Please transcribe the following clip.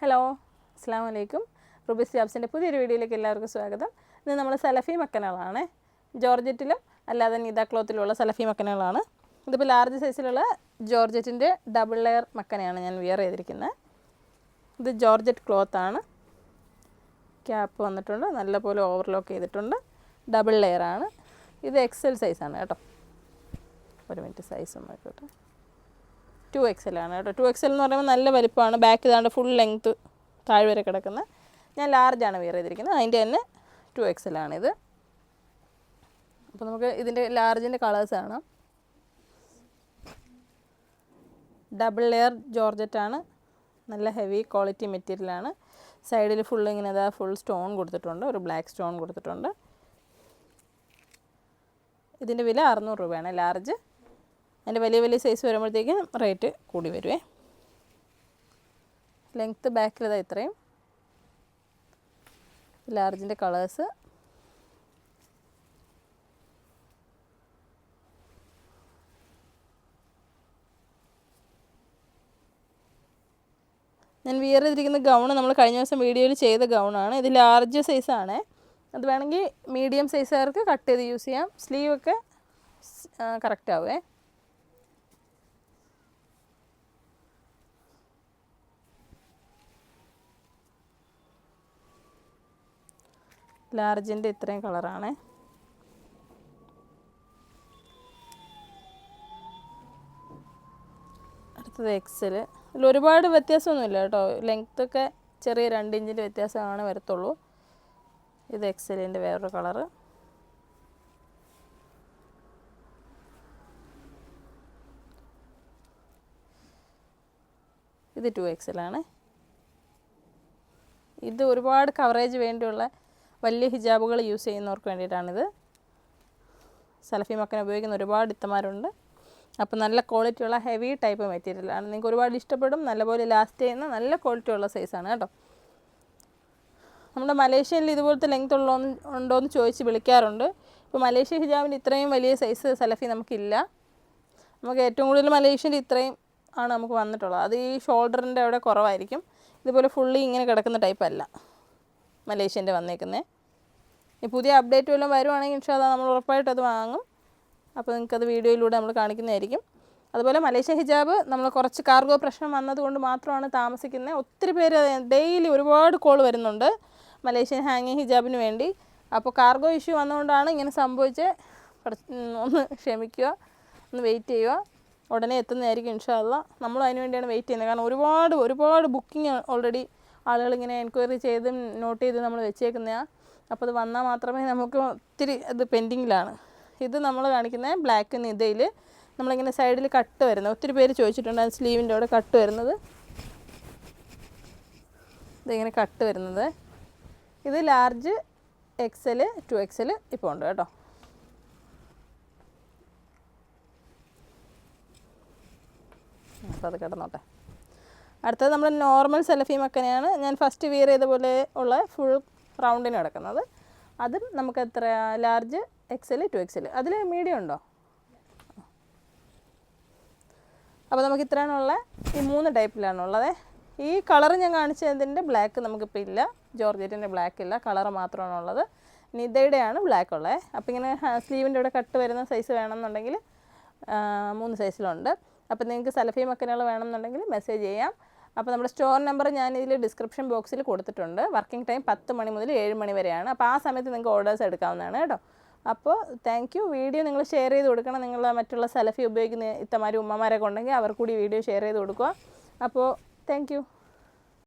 Hello അസ്സാം വലൈക്കും Rubik's ജാബ്സിന്റെ പുതിയൊരു വീഡിയോയിലേക്ക് എല്ലാവർക്കും സ്വാഗതം. ഇന്ന് നമ്മൾ സലഫി മക്കനുകളാണ് ജോർജറ്റിലും അല്ലാതെ നീത ക്ലോത്തിലുള്ള സലഫി മക്കനുകളാണ് ഇതിപ്പോൾ ലാർജ് സൈസിലുള്ള ജോർജറ്റിന്റെ ഡബിൾ ലെയർ മക്കനെയാണ് ഞാൻ വിയർ ചെയ്തിരിക്കുന്നത്. ഇത് ജോർജറ്റ് ക്ലോത്താണ് ക്യാപ്പ് വന്നിട്ടുണ്ട്. നല്ലപോലെ ഓവർലോക്ക് ചെയ്തിട്ടുണ്ട്. ഡബിൾ ലെയർ ആണ്. ഇത് എക്സൽ സൈസാണ് കേട്ടോ. ഒരു മിനിറ്റ് സൈസ് ഒന്ന് ടു എക്സൽ ആണ് കേട്ടോ. ടു എക്സൽ എന്ന് പറയുമ്പോൾ നല്ല വലിപ്പമാണ്. ബാക്ക് ഇതാണ്ട് ഫുൾ ലെങ്ത്ത് താഴെ വരെ കിടക്കുന്നത് ഞാൻ ലാർജാണ് വെയർ ചെയ്തിരിക്കുന്നത്. അതിന്റെ തന്നെ ടു എക്സൽ ആണിത് അപ്പോൾ നമുക്ക് ഇതിന്റെ ലാർജിന്റെ കളേഴ്സ് ആണ് ഡബിൾ ലെയർ ജോർജറ്റാണ് നല്ല ഹെവി ക്വാളിറ്റി മെറ്റീരിയലാണ് സൈഡിൽ ഫുൾ ഇങ്ങനെ അതാ ഫുൾ സ്റ്റോൺ കൊടുത്തിട്ടുണ്ട്. ഒരു ബ്ലാക്ക് സ്റ്റോൺ കൊടുത്തിട്ടുണ്ട്. ഇതിന്റെ വില അറുന്നൂറ് രൂപയാണ്. ലാർജ് അതിന്റെ വലിയ വലിയ സൈസ് വരുമ്പോഴത്തേക്ക് റേറ്റ് കൂടി വരുവേ. ലെങ്ത്ത് ബാക്കിൽ ഇതാ ഇത്രയും. ലാർജിന്റെ കളേഴ്സ് ഞാൻ വിയർ ചെയ്തിരിക്കുന്ന ഗൗൺ നമ്മൾ കഴിഞ്ഞ ദിവസം വീഡിയോയിൽ ചെയ്ത ഗൗണാണ് ഇത് ലാർജ് സൈസാണ് അത് വേണമെങ്കിൽ മീഡിയം സൈസുകാർക്ക് കട്ട് ചെയ്ത് യൂസ് ചെയ്യാം. സ്ലീവൊക്കെ കറക്റ്റ് ആവുമേ ലാർജിന്റെ ഇത്രയും കളറാണ്. അടുത്തത് എക്സൽ ഇതിൽ ഒരുപാട് വ്യത്യാസമൊന്നുമില്ല കേട്ടോ. ലെങ്ത്തൊക്കെ ചെറിയ രണ്ട് ഇഞ്ചിന്റെ വ്യത്യാസമാണ് വരത്തുള്ളൂ. ഇത് എക്സലിന്റെ വേറൊരു കളറ്. ഇത് ടു എക്സലാണ് ഇത് ഒരുപാട് കവറേജ് വേണ്ടിയുള്ള വലിയ ഹിജാബുകൾ യൂസ് ചെയ്യുന്നവർക്ക് വേണ്ടിയിട്ടാണിത്. സലഫി മക്കനെ ഉപയോഗിക്കുന്ന ഒരുപാട് ഇത്തമാരുണ്ട്. അപ്പോൾ നല്ല ക്വാളിറ്റിയുള്ള ഹെവി ടൈപ്പ് മെറ്റീരിയലാണ് നിങ്ങൾക്ക് ഒരുപാട് ഇഷ്ടപ്പെടും. നല്ലപോലെ ലാസ്റ്റ് ചെയ്യുന്ന നല്ല ക്വാളിറ്റിയുള്ള സൈസാണ് കേട്ടോ. നമ്മുടെ മലേഷ്യയിൽ ഇതുപോലത്തെ ലെങ്ത് ഉള്ളോ ഉണ്ടോ എന്ന് ചോദിച്ച് വിളിക്കാറുണ്ട്. ഇപ്പോൾ മലേഷ്യ ഹിജാബിന്റെ ഇത്രയും വലിയ സൈസ് സലഫി നമുക്കില്ല. നമുക്ക് ഏറ്റവും കൂടുതൽ മലേഷ്യന്റെ ഇത്രയും ആണ് നമുക്ക് വന്നിട്ടുള്ളത്. അത് ഈ ഷോൾഡറിന്റെ അവിടെ കുറവായിരിക്കും. ഇതുപോലെ ഫുള്ളി ഇങ്ങനെ കിടക്കുന്ന ടൈപ്പല്ല മലേഷ്യന്റെ വന്നേക്കുന്നത് ഇനി പുതിയ അപ്ഡേറ്റ് വല്ലതും വരുവാണെങ്കിൽ ഇൻഷാല്ല നമ്മൾ ഉറപ്പായിട്ട് അത് വാങ്ങും. അപ്പോൾ നിങ്ങൾക്കത് വീഡിയോയിലൂടെ നമ്മൾ കാണിക്കുന്നതായിരിക്കും. അതുപോലെ മലേഷ്യ ഹിജാബ് നമ്മൾ കുറച്ച് കാർഗോ പ്രശ്നം വന്നതുകൊണ്ട് മാത്രമാണ് താമസിക്കുന്നത്. ഒത്തിരി പേര് ഡെയിലി ഒരുപാട് കോൾ വരുന്നുണ്ട് മലേഷ്യൻ ഹാങ്ങിങ് ഹിജാബിന് വേണ്ടി. അപ്പോൾ കാർഗോ ഇഷ്യൂ വന്നതുകൊണ്ടാണ് ഇങ്ങനെ സംഭവിച്ച്. ഒന്ന് ക്ഷമിക്കുക ഒന്ന് വെയിറ്റ് ചെയ്യുക. ഉടനെ എത്തുന്നതായിരിക്കും ഇൻഷാല്ല നമ്മളും അതിന് വേണ്ടിയാണ് വെയിറ്റ് ചെയ്യുന്നത്. കാരണം ഒരുപാട് ഒരുപാട് ബുക്കിംഗ് ഓൾറെഡി ആളുകൾ ഇങ്ങനെ എൻക്വയറി ചെയ്തും നോട്ട് ചെയ്ത് നമ്മൾ വെച്ചേക്കുന്നതാണ് അപ്പോൾ അത് വന്നാൽ മാത്രമേ നമുക്ക് ഒത്തിരി ഇത് പെൻഡിങ്ങിലാണ് ഇത് നമ്മൾ കാണിക്കുന്ന ബ്ലാക്ക് നിതയിൽ നമ്മളിങ്ങനെ സൈഡിൽ കട്ട് വരുന്നത്. ഒത്തിരി പേര് ചോദിച്ചിട്ടുണ്ട് അത് സ്ലീവിന്റെ അവിടെ കട്ട് വരുന്നത്. ഇതിങ്ങനെ കട്ട് വരുന്നത്. ഇത് ലാർജ് എക്സൽ ടു എക്സൽ ഇപ്പോൾ ഉണ്ട് കേട്ടോ. അപ്പോൾ അത് കിടന്നോട്ടെ. അടുത്തത് നമ്മൾ നോർമൽ സെലഫി മക്കനെയാണ് ഞാൻ ഫസ്റ്റ് വിയർ ചെയ്ത പോലെ ഉള്ള ഫുൾ റൗണ്ടിന് കിടക്കുന്നത്. അതും നമുക്ക് എത്ര ലാർജ് എക്സൽ ടു എക്സൽ അതിൽ മീഡിയം ഉണ്ടോ? അപ്പോൾ നമുക്ക് ഇത്രയാണുള്ള ഈ മൂന്ന് ടൈപ്പിലാണുള്ളത് ഈ കളർ ഞാൻ കാണിച്ചതിന്റെ ബ്ലാക്ക് നമുക്കിപ്പോൾ ഇല്ല. ജോർജറ്റിന്റെ ബ്ലാക്ക് ഇല്ല. കളർ മാത്രമാണ് ഉള്ളത്. നിതയുടെയാണ് ബ്ലാക്ക് ഉള്ളത് അപ്പോൾ ഇങ്ങനെ സ്ലീവിന്റെ ഇവിടെ കട്ട് വരുന്ന സൈസ് വേണമെന്നുണ്ടെങ്കിൽ മൂന്ന് സൈസിലുണ്ട് അപ്പോൾ നിങ്ങൾക്ക് സെലഫി മക്കനുകൾ വേണമെന്നുണ്ടെങ്കിൽ മെസ്സേജ് ചെയ്യാം. അപ്പോൾ നമ്മുടെ സ്റ്റോർ നമ്പർ ഞാൻ ഇതിൽ ഡിസ്ക്രിപ്ഷൻ ബോക്സിൽ കൊടുത്തിട്ടുണ്ട്. വർക്കിംഗ് ടൈം പത്ത് മണി മുതൽ ഏഴ് മണി വരെയാണ്. അപ്പോൾ ആ സമയത്ത് നിങ്ങൾക്ക് ഓർഡേഴ്സ് എടുക്കാവുന്നതാണ് കേട്ടോ. അപ്പോൾ താങ്ക് യു വീഡിയോ നിങ്ങൾ ഷെയർ ചെയ്ത് കൊടുക്കണം. നിങ്ങൾ മറ്റുള്ള സലഫി ഉപയോഗിക്കുന്ന ഇത്തമാരി ഉമ്മമാരൊക്കെ ഉണ്ടെങ്കിൽ അവർ കൂടി വീഡിയോ ഷെയർ ചെയ്ത് കൊടുക്കുക. അപ്പോൾ താങ്ക്